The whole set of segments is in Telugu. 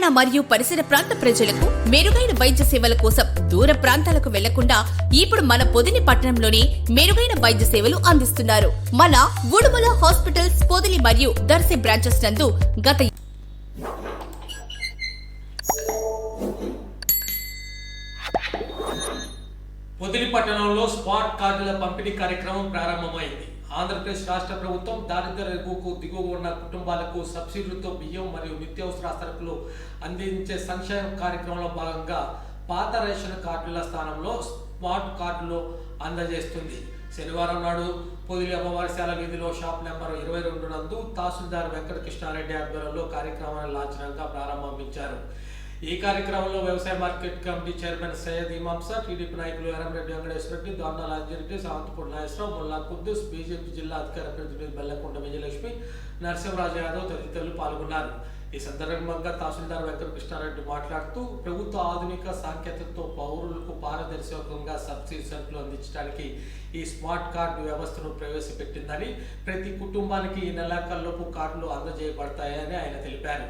తెలంగాణ మరియు పరిసర ప్రాంత ప్రజలకు మెరుగైన వైద్య సేవల కోసం దూర ప్రాంతాలకు వెళ్ళకుండా ఇప్పుడు మన పొదిని పట్టణంలోనే మెరుగైన వైద్య సేవలు అందిస్తున్నారు. మన ఉడుమల హాస్పిటల్స్ పొదిలి మరియు దర్శి బ్రాంచెస్ నందు గత పొదిలి పట్టణంలో స్పాట్ కార్డుల పంపిణీ కార్యక్రమం ప్రారంభమైంది. ఆంధ్రప్రదేశ్ రాష్ట్ర ప్రభుత్వం దారిద్ర రేఖకు దిగువ ఉన్న కుటుంబాలకు సబ్సిడీలతో బియ్యం మరియు నిత్యావసర సరుకులు అందించే సంక్షేమ కార్యక్రమంలో భాగంగా పాత రేషన్ కార్డుల స్థానంలో స్మార్ట్ కార్డులు అందజేస్తుంది. శనివారం నాడు పొదిలి అమ్మవారిశాల వీధిలో షాప్ నెంబర్ ఇరవై రెండు నందు తహసీల్దార్ వెంకట కృష్ణారెడ్డి ఆధ్వర్యంలో కార్యక్రమాన్ని లాంఛనంగా ప్రారంభించారు. ఈ కార్యక్రమంలో వ్యవసాయ market committee chairman Syed Imam TDP నాయకులు ఎర్రంరెడ్డి వెంకటేశ్వర రెడ్డి దొండల అంజిరెడ్డి సావంతపూడి నాగేశ్వరరావు ముల్లా కుద్దూస్ బీజేపీ జిల్లా అధికార ప్రతినిధి బెల్లకొండ విజయలక్ష్మి నరసింహరాజు యాదవ్ తదితరులు పాల్గొన్నారు. ఈ సందర్భంగా తహసీల్దార్ వెంకటకృష్ణారెడ్డి మాట్లాడుతూ ప్రభుత్వ ఆధునిక సాంకేతికతతో పౌరులకు పారదర్శకంగా సబ్సిడీ సరుకులు అందించడానికి ఈ స్మార్ట్ కార్డు వ్యవస్థను ప్రవేశపెట్టిందని ప్రతి కుటుంబానికి ఈ నెలాఖరులోపు కార్డులు అందజేయబడతాయని ఆయన తెలిపారు.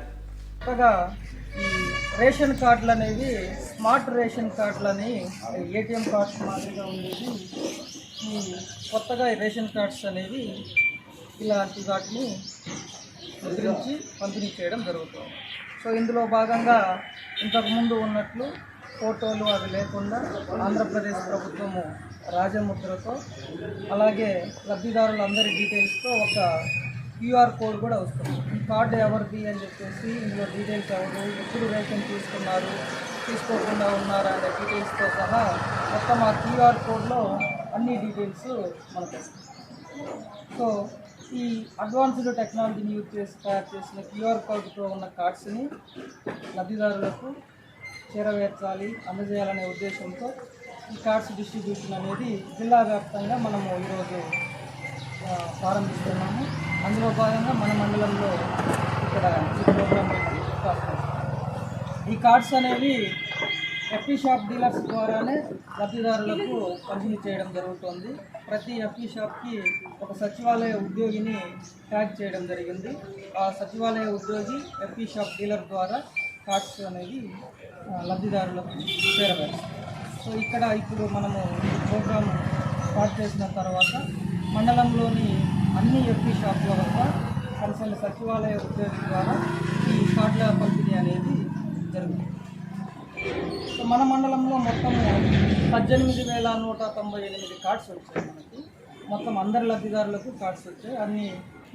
రేషన్ కార్డులు అనేవి స్మార్ట్ రేషన్ కార్డులని ఏటీఎం కార్డ్స్ మాదిరిగా ఉండేవి. ఈ కొత్తగా రేషన్ కార్డ్స్ అనేవి ఇలాంటి వాటిని ముద్రించి పంపిణీ చేయడం జరుగుతుంది. సో ఇందులో భాగంగా ఇంతకుముందు ఉన్నట్లు ఫోటోలు అవి లేకుండా ఆంధ్రప్రదేశ్ ప్రభుత్వము రాజముద్రతో అలాగే లబ్ధిదారులందరి డీటెయిల్స్తో ఒక క్యూఆర్ కోడ్ కూడా వస్తుంది. ఈ కార్డు ఎవరిది అని చెప్పేసి ఇందులో డీటెయిల్స్ ఎవరు ఎప్పుడు రేషన్ తీసుకున్నారు తీసుకోకుండా ఉన్నారా అనే డీటెయిల్స్తో సహా మొత్తం ఆ క్యూఆర్ కోడ్లో అన్ని డీటెయిల్స్ మనకు సో ఈ అడ్వాన్స్డ్ టెక్నాలజీని యూజ్ చేసి తయారు చేసిన క్యూఆర్ కోడ్తో ఉన్న కార్డ్స్ని లబ్ధిదారులకు చేరవేర్చాలి అందజేయాలనే ఉద్దేశంతో ఈ కార్డ్స్ డిస్ట్రిబ్యూషన్ అనేది జిల్లా వ్యాప్తంగా మనము ఈరోజు ప్రారంభిస్తున్నాము. అందులో భాగంగా మన మండలంలో ఇక్కడ ఈ ప్రోగ్రామ్ ఈ కార్డ్స్ అనేవి ఎఫ్ఈ షాప్ డీలర్స్ ద్వారానే లబ్ధిదారులకు పంపిణీ చేయడం జరుగుతుంది. ప్రతి ఎఫ్ఈ షాప్కి ఒక సచివాలయ ఉద్యోగిని ట్యాగ్ చేయడం జరిగింది. ఆ సచివాలయ ఉద్యోగి ఎఫ్ఈ షాప్ డీలర్ ద్వారా కార్డ్స్ అనేవి లబ్ధిదారులకు చేరవేస్తారు సో ఇక్కడ ఇప్పుడు మనము ప్రోగ్రాం ప్రోగ్రామ్ స్టార్ట్ చేసిన తర్వాత మండలంలోని అన్ని ఎఫ్ఈ షాప్ల వద్ద కన్సల్ట్ సచివాలయ ఉద్యోగి ద్వారా ఈ కార్డుల పంపిణీ అనేది జరుగుతుంది. సో మన మండలంలో మొత్తం పద్దెనిమిది వేల నూట తొంభై ఎనిమిది కార్డ్స్ వచ్చాయి మనకి. మొత్తం అందరి లబ్ధిదారులకు కార్డ్స్ వచ్చాయి. అన్ని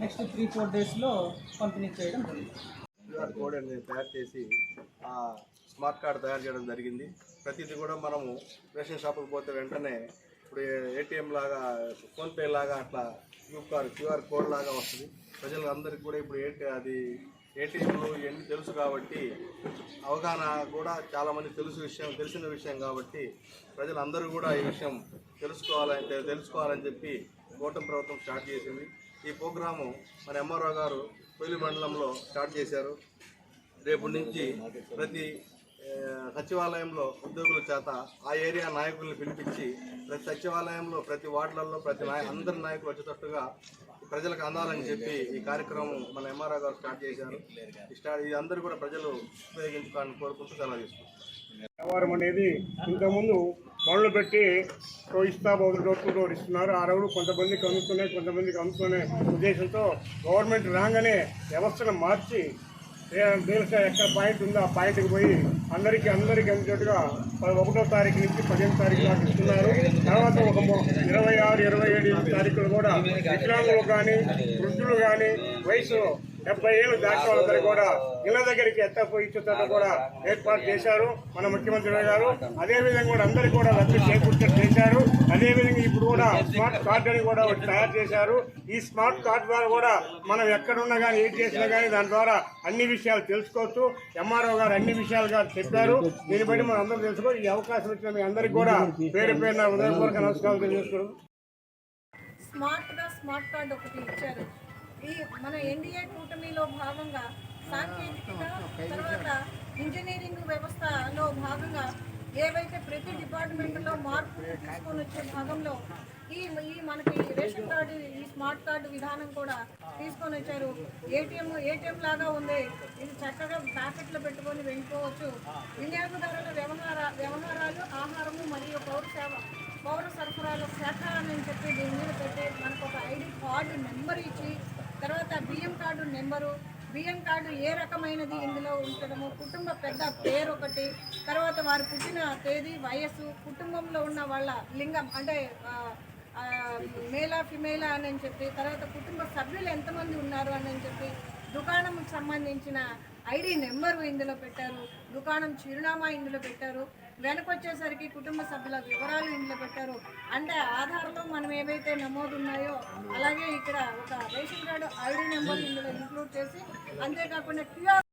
నెక్స్ట్ త్రీ ఫోర్ డేస్లో పంపిణీ చేయడం జరుగుతుంది. క్యూఆర్ కోడ్ అనేది తయారు చేసి ఆ స్మార్ట్ కార్డ్ తయారు చేయడం జరిగింది. ప్రతిదీ కూడా మనము రేషన్ షాపుకి పోతే వెంటనే ఇప్పుడు ఏటీఎం లాగా ఫోన్పే లాగా అట్లా క్యూఆర్ క్యూఆర్ కోడ్ లాగా వస్తుంది. ప్రజలందరికీ కూడా ఇప్పుడు ఏంటి అది ఏటీఎంలు ఇవన్నీ తెలుసు కాబట్టి అవగాహన కూడా చాలామంది తెలుసు విషయం తెలిసిన విషయం కాబట్టి ప్రజలందరూ కూడా ఈ విషయం తెలుసుకోవాలని తెలుసుకోవాలని చెప్పి కూటమి ప్రభుత్వం స్టార్ట్ చేసింది. ఈ ప్రోగ్రాము మన ఎంఆర్ఓ గారు తొలి మండలంలో స్టార్ట్ చేశారు. రేపు నుంచి ప్రతి సచివాలయంలో ఉద్యోగుల చేత ఆ ఏరియా నాయకుల్ని పిలిపించి ప్రతి సచివాలయంలో ప్రతి వార్డులలో ప్రతి నాయ అందరి నాయకులు వచ్చేటట్టుగా ప్రజలకు అందాలని చెప్పి ఈ కార్యక్రమం మన ఎంఆర్ఓ గారు స్టార్ట్ చేశారు. స్టార్ట్ ఇది అందరూ కూడా ప్రజలు ఉపయోగించుకోవాలని కోరుకుంటూ సెలవు తీసుకుంటాం వ్యాపారం అనేది ఇంతకుముందు మొదలు పెట్టి ఇస్తా బదులు డోర్ ఇస్తున్నారు. ఆ రోజు కొంతమందికి అందుతున్నాయి కొంతమందికి అందుతున్నాయి ఉద్దేశంతో గవర్నమెంట్ రాగానే వ్యవస్థను మార్చి దేశ ఎక్కడ పాయింట్ ఉందో ఆ పాయింట్కి పోయి అందరికీ అందరికీ అందేట్టుగా పది ఒకటో తారీఖు నుంచి పదిహేను తారీఖు దాకా ఇస్తున్నారు. తర్వాత ఒక ఇరవై ఆరు ఇరవై ఏడు తారీఖులు కూడా వికలాంగులు కానీ వృద్ధులు కానీ వయసు డెబ్బై ఏళ్ళు దాటిన వాళ్ళందరూ కూడా ఇళ్ళ దగ్గరికి ఎత్తపోయి ఇచ్చేటట్టు కూడా ఏర్పాటు చేశారు. మన ముఖ్యమంత్రి గారు అదేవిధంగా కూడా అందరికీ కూడా లబ్ధి చేకూర్చేట్టు చేశారు. అదేవిధంగా ఇప్పుడు కూడా స్మార్ట్ కార్డు అని కూడా ఒకటి తయారు చేశారు. ఈ స్మార్ట్ కార్డు ద్వారా కూడా మనం ఎక్కడున్నా కానీ ఏం చేసినా కానీ దాని ద్వారా అన్ని విషయాలు తెలుసుకోవచ్చు. ఎంఆర్ఓ గారు అన్ని విషయాలుగా చెప్పారు. దీన్ని బట్టి మనం అందరం తెలుసుకో ఈ అవకాశం ఇచ్చిన మీ అందరికీ కూడా పేరు పేరు హృదయపూర్వక నమస్కారాలు తెలియజేస్తున్నాను స్మార్ట్గా స్మార్ట్ కార్డు ఒకటి ఇచ్చారు. ఈ మన ఎన్డీఏ కూటమిలో భాగంగా సాంకేతికత తర్వాత ఇంజనీరింగ్ వ్యవస్థలో భాగంగా ఏవైతే ప్రతి డిపార్ట్మెంట్లో మార్పులు తీసుకొని వచ్చే భాగంలో ఈ ఈ మనకి రేషన్ కార్డు ఈ స్మార్ట్ కార్డు విధానం కూడా తీసుకొని వచ్చారు. ఏటీఎం ఏటీఎం లాగా ఉంది. ఇది చక్కగా ప్యాకెట్లు పెట్టుకొని వెళ్ళిపోవచ్చు. వినియోగదారుల వ్యవహార వ్యవహారాలు ఆహారము మరియు పౌర సేవ పౌర సరఫరాల శాఖ అని చెప్పి దీని మీద పెట్టి మనకు ఒక ఐడి కార్డు నెంబర్ ఇచ్చి తర్వాత బియ్యం కార్డు నెంబరు బియ్యం కార్డు ఏ రకమైనది ఇందులో ఉంచడము కుటుంబ పెద్ద పేరు ఒకటి తర్వాత వారు పుట్టిన తేదీ వయస్సు కుటుంబంలో ఉన్న వాళ్ళ లింగం అంటే మేలా ఫిమేలా అని చెప్పి తర్వాత కుటుంబ సభ్యులు ఎంతమంది ఉన్నారు అని చెప్పి దుకాణంకి సంబంధించిన ఐడి నెంబరు ఇందులో పెట్టారు దుకాణం చిరునామా ఇందులో పెట్టారు వెనకొచ్చేసరికి కుటుంబ సభ్యుల వివరాలు ఇంట్లో పెట్టారు. అంటే ఆధార్లో మనం ఏవైతే నమోదు ఉన్నాయో అలాగే ఇక్కడ ఒక రేషన్ కార్డు ఐడి నెంబర్ ఇందులో ఇంక్లూడ్ చేసి అంతేకాకుండా క్యూఆర్